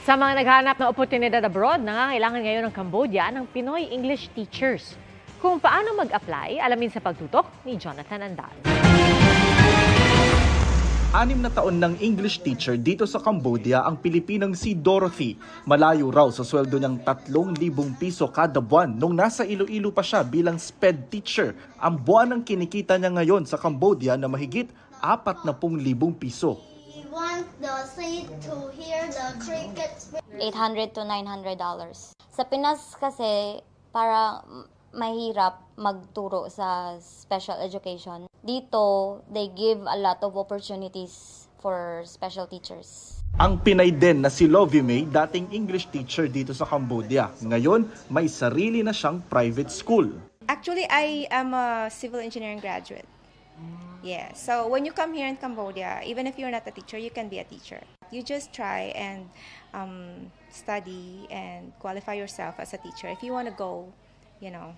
Sa mga naghahanap ng oportunidad abroad, nangangailangan ngayon ng Cambodia ng Pinoy English teachers. Kung paano mag-apply, alamin sa pagtutok ni Jonathan Andal. Anim na taon ng English teacher dito sa Cambodia ang Pilipinang si Dorothy. Malayo raw sa sweldo niyang 3,000 piso kada buwan nung nasa Iloilo pa siya bilang SPED teacher. Ang buwan ng kinikita niya ngayon sa Cambodia na mahigit 40,000 piso. Want the seed to hear the crickets. 800 to 900 dollars. Sa Pinas kasi para mahirap magturo sa special education. Dito, they give a lot of opportunities for special teachers. Ang Pinay din na si Lovie May, dating English teacher dito sa Cambodia. Ngayon, may sarili na siyang private school. Actually, I am a civil engineering graduate. Yeah, so when you come here in Cambodia, even if you're not a teacher, you can be a teacher. You just try and um, study and qualify yourself as a teacher if you want to go, you know,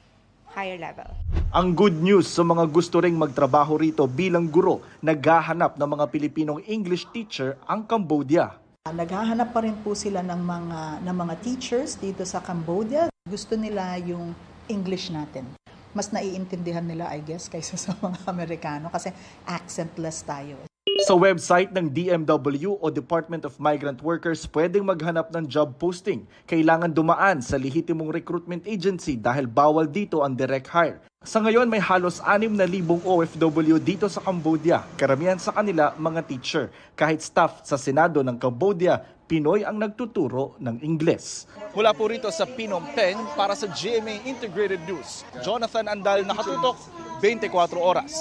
higher level. Ang good news sa mga gusto ring magtrabaho rito bilang guro, naghahanap ng mga Pilipinong English teacher ang Cambodia. Naghahanap pa rin po sila ng mga ng mga teachers dito sa Cambodia. Gusto nila yung English natin. Mas naiintindihan nila, I guess, kaysa sa mga Amerikano kasi accentless tayo. Sa website ng DMW o Department of Migrant Workers, pwedeng maghanap ng job posting. Kailangan dumaan sa lehitimong recruitment agency dahil bawal dito ang direct hire. Sa ngayon, may halos 6,000 OFW dito sa Cambodia. Karamihan sa kanila mga teacher. Kahit staff sa Senado ng Cambodia, Pinoy ang nagtuturo ng Ingles. Mula po rito sa Phnom Penh para sa GMA Integrated News, Jonathan Andal nakatutok 24 oras.